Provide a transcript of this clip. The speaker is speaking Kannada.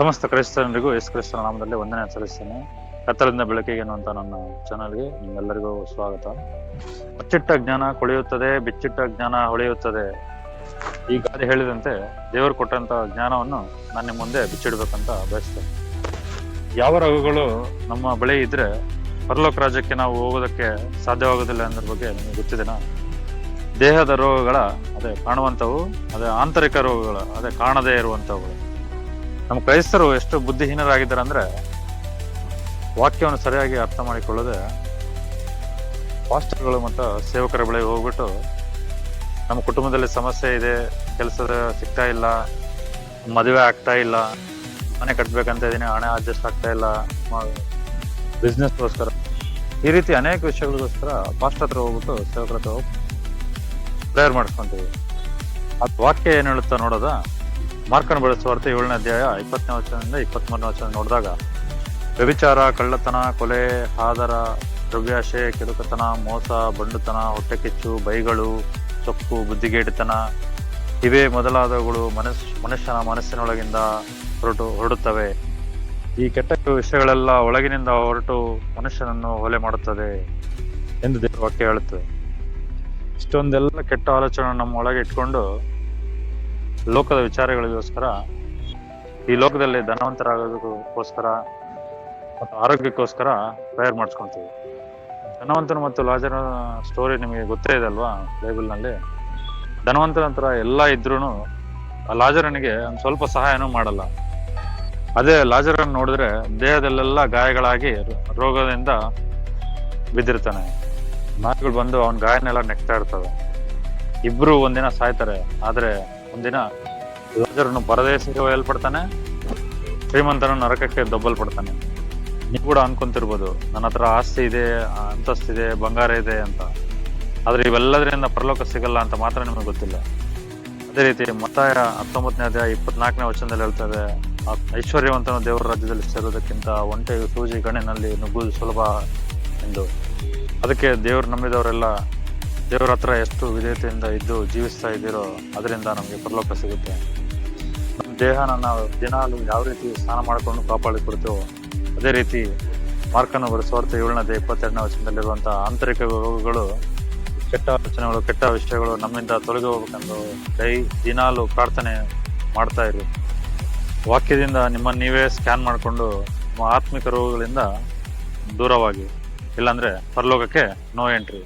ಸಮಸ್ತ ಕ್ರೈಸ್ತನರಿಗೂ ಯೇಸು ಕ್ರಿಸ್ತನ ನಾಮದಲ್ಲಿ ವಂದನೆ ಸಲ್ಲಿಸ್ತೇನೆ. ಕತ್ತಲಿಂದ ಬೆಳಕಿಗೆ ಅನ್ನುವಂತ ನನ್ನ ಚಾನಲ್ಗೆ ನಿಮ್ಮೆಲ್ಲರಿಗೂ ಸ್ವಾಗತ. ಅಚ್ಚಿಟ್ಟ ಜ್ಞಾನ ಕೊಳೆಯುತ್ತದೆ, ಬಿಚ್ಚಿಟ್ಟ ಜ್ಞಾನ ಹೊಳೆಯುತ್ತದೆ. ಈ ಗಾದೆ ಹೇಳಿದಂತೆ ದೇವರು ಕೊಟ್ಟಂತ ಜ್ಞಾನವನ್ನು ನಾನು ನಿಮ್ಮ ಮುಂದೆ ಬಿಚ್ಚಿಡ್ಬೇಕಂತ ಬಯಸ್ತೇನೆ. ಯಾವ ರೋಗಗಳು ನಮ್ಮ ಬಳಿ ಇದ್ರೆ ಪರಲೋಕ ರಾಜ್ಯಕ್ಕೆ ನಾವು ಹೋಗೋದಕ್ಕೆ ಸಾಧ್ಯವಾಗೋದಿಲ್ಲ ಅನ್ನೋದ್ರ ಬಗ್ಗೆ ನಿಮಗೆ ಗೊತ್ತಿದೆನಾ ದೇಹದ ರೋಗಗಳ, ಅದೇ ಕಾಣುವಂಥವು, ಅದೇ ಆಂತರಿಕ ರೋಗಗಳ, ಅದೇ ಕಾಣದೇ ಇರುವಂಥವುಗಳು ನಮ್ಮ ಕ್ರೈಸ್ತರು ಎಷ್ಟು ಬುದ್ಧಿಹೀನರಾಗಿದ್ದಾರೆ ಅಂದ್ರೆ ವಾಕ್ಯವನ್ನು ಸರಿಯಾಗಿ ಅರ್ಥ ಮಾಡಿಕೊಳ್ಳದೆ ಪಾಸ್ಟರ್ಗಳು ಮತ್ತು ಸೇವಕರ ಬಳಿ ಹೋಗ್ಬಿಟ್ಟು ನಮ್ಮ ಕುಟುಂಬದಲ್ಲಿ ಸಮಸ್ಯೆ ಇದೆ, ಕೆಲಸದ ಸಿಗ್ತಾ ಇಲ್ಲ, ಮದುವೆ ಆಗ್ತಾ ಇಲ್ಲ, ಮನೆ ಕಟ್ಬೇಕಂತ ಇದ್ದೀನಿ, ಹಣ ಅಡ್ಜಸ್ಟ್ ಆಗ್ತಾ ಇಲ್ಲ ಬಿಸ್ನೆಸ್ಗೋಸ್ಕರ ಈ ರೀತಿ ಅನೇಕ ವಿಷಯಗಳಿಗೋಸ್ಕರ ಪಾಸ್ಟ್ ಹತ್ರ ಹೋಗ್ಬಿಟ್ಟು ಸೇವಕರ ಹತ್ರ ಹೋಗಿ ಪ್ರೇಯರ್ ಮಾಡ್ಕೊತೀವಿ ಅದು ವಾಕ್ಯ ಏನು ಹೇಳುತ್ತಾ ನೋಡೋದಾ? ಮಾರ್ಕನ ಬೆಳೆಸುವಾರ್ತೆ ಏಳನೇ ಅಧ್ಯಾಯ ಇಪ್ಪತ್ತನೇ ವಚನದಿಂದ ಇಪ್ಪತ್ಮೂರನೇ ವಚನ ನೋಡಿದಾಗ, ವ್ಯಭಿಚಾರ, ಕಳ್ಳತನ, ಕೊಲೆ ಆದರ ದ್ರವ್ಯಾಶೆ ಕೆಡುಕತನ ಮೋಸ, ಬಂಡುತನ ಹೊಟ್ಟೆ ಕಿಚ್ಚು ಬೈಗಳು, ಸೊಕ್ಕು, ಬುದ್ಧಿಗೇಡಿತನ, ಇವೇ ಮೊದಲಾದವುಗಳು ಮನಸ್, ಮನುಷ್ಯನ ಮನಸ್ಸಿನೊಳಗಿಂದ ಹೊರಟು, ಹೊರಡುತ್ತವೆ. ಈ ಕೆಟ್ಟ ವಿಷಯಗಳೆಲ್ಲ ಒಳಗಿನಿಂದ ಹೊರಟು ಮನುಷ್ಯನನ್ನು ಹೊಲೆ ಮಾಡುತ್ತದೆ ಎಂದು ದೇವರ ವಾಕ್ಯ ಹೇಳುತ್ತದೆ. ಇಷ್ಟೊಂದೆಲ್ಲ ಕೆಟ್ಟ ಆಲೋಚನೆ ನಮ್ಮ ಒಳಗೆ ಇಟ್ಕೊಂಡು ಲೋಕದ ವಿಚಾರಗಳಿಗೋಸ್ಕರ, ಈ ಲೋಕದಲ್ಲಿ ಧನವಂತರಾಗೋದಕ್ಕೋಸ್ಕರ ಮತ್ತು ಆರೋಗ್ಯಕ್ಕೋಸ್ಕರ ಪ್ರೇಯರ್ ಮಾಡಿಸ್ಕೊತೀವಿ. ಧನವಂತನು ಮತ್ತು ಲಾಜರ ಸ್ಟೋರಿ ನಿಮಗೆ ಗೊತ್ತೇ ಇದೆ ಅಲ್ವಾ, ಬೈಬಲ್ನಲ್ಲಿ? ಧನವಂತನ ಹತ್ರ ಎಲ್ಲ ಇದ್ರೂ ಆ ಲಾಜರನಿಗೆ ಒಂದು ಸ್ವಲ್ಪ ಸಹಾಯನೂ ಮಾಡಲ್ಲ. ಅದೇ ಲಾಜರನ್ನು ನೋಡಿದ್ರೆ ದೇಹದಲ್ಲೆಲ್ಲ ಗಾಯಗಳಾಗಿ ರೋಗದಿಂದ ಬಿದ್ದಿರ್ತಾನೆ. ನಾಯಿಗಳು ಬಂದು ಅವನ ಗಾಯನೆಲ್ಲ ನೆಕ್ತಾ ಇರ್ತವೆ. ಇಬ್ರು ಒಂದಿನ ಸಾಯ್ತಾರೆ, ಆದ್ರೆ ಒಂದಿನ ಲಾಜರನು ಪರದೇಶಕ್ಕೆ ಒಯ್ಯಲ್ಪಡ್ತಾನೆ ಶ್ರೀಮಂತನು ನರಕಕ್ಕೆ ದೊಬ್ಬಲ್ಪಡ್ತಾನೆ. ನೀವು ಕೂಡ ಅನ್ಕೊಂತಿರ್ಬೋದು, ನನ್ನ ಹತ್ರ ಆಸ್ತಿ ಇದೆ ಅಂತಸ್ತಿದೆ ಬಂಗಾರ ಇದೆ ಅಂತ. ಆದ್ರೆ ಇವೆಲ್ಲದರಿಂದ ಪರಲೋಕ ಸಿಗಲ್ಲ ಅಂತ ಮಾತ್ರ ನಿಮಗೆ ಗೊತ್ತಿಲ್ಲ. ಅದೇ ರೀತಿ ಮತ್ತಾಯ ಹತ್ತೊಂಬತ್ತನೇ ಅಧ್ಯಾಯ ಇಪ್ಪತ್ನಾಲ್ಕನೇ ವಚನದಲ್ಲಿ ಹೇಳ್ತದೆ ಆ ಐಶ್ವರ್ಯವಂತನು ದೇವರ ರಾಜ್ಯದಲ್ಲಿ ಸೇರೋದಕ್ಕಿಂತ ಒಂಟೆ ಸೂಜಿ ಗಣಿನಲ್ಲಿ ನುಗ್ಗುವುದು ಸುಲಭ ಎಂದು. ಅದಕ್ಕೆ ದೇವರು ನಂಬಿದವರೆಲ್ಲ ದೇವ್ರ ಹತ್ರ ಎಷ್ಟು ವಿಧೇಯತೆಯಿಂದ ಇದ್ದು ಜೀವಿಸ್ತಾ ಇದ್ದೀರೋ ಅದರಿಂದ ನಮಗೆ ಪರಲೋಕ ಸಿಗುತ್ತೆ. ನಮ್ಮ ದೇಹನ ನಾವು ದಿನಾಲು ಯಾವ ರೀತಿ ಸ್ನಾನ ಮಾಡಿಕೊಂಡು ಕಾಪಾಡಿಕೊಡ್ತೇವೋ ಅದೇ ರೀತಿ ಮಾರ್ಕನ್ನು ಬರೆಸುವಾರ್ಥ ಏಳನದೇ ಇಪ್ಪತ್ತೆರಡನೇ ವಚನದಲ್ಲಿರುವಂತಹ ಆಂತರಿಕ ರೋಗಗಳು, ಕೆಟ್ಟ ಆಲೋಚನೆಗಳು, ಕೆಟ್ಟ ವಿಷಯಗಳು ನಮ್ಮಿಂದ ತೊಲಗಿ ಹೋಗ್ಬೇಕೆಂದು ಡೈ ದಿನಾಲು ಪ್ರಾರ್ಥನೆ ಮಾಡ್ತಾ ಇರಿ. ವಾಕ್ಯದಿಂದ ನಿಮ್ಮನ್ನು ನೀವೇ ಸ್ಕ್ಯಾನ್ ಮಾಡಿಕೊಂಡು ನಿಮ್ಮ ಆತ್ಮಿಕ ರೋಗಗಳಿಂದ ದೂರವಾಗಿ, ಇಲ್ಲಾಂದರೆ ಪರಲೋಕಕ್ಕೆ ನೋ ಎಂಟ್ರಿ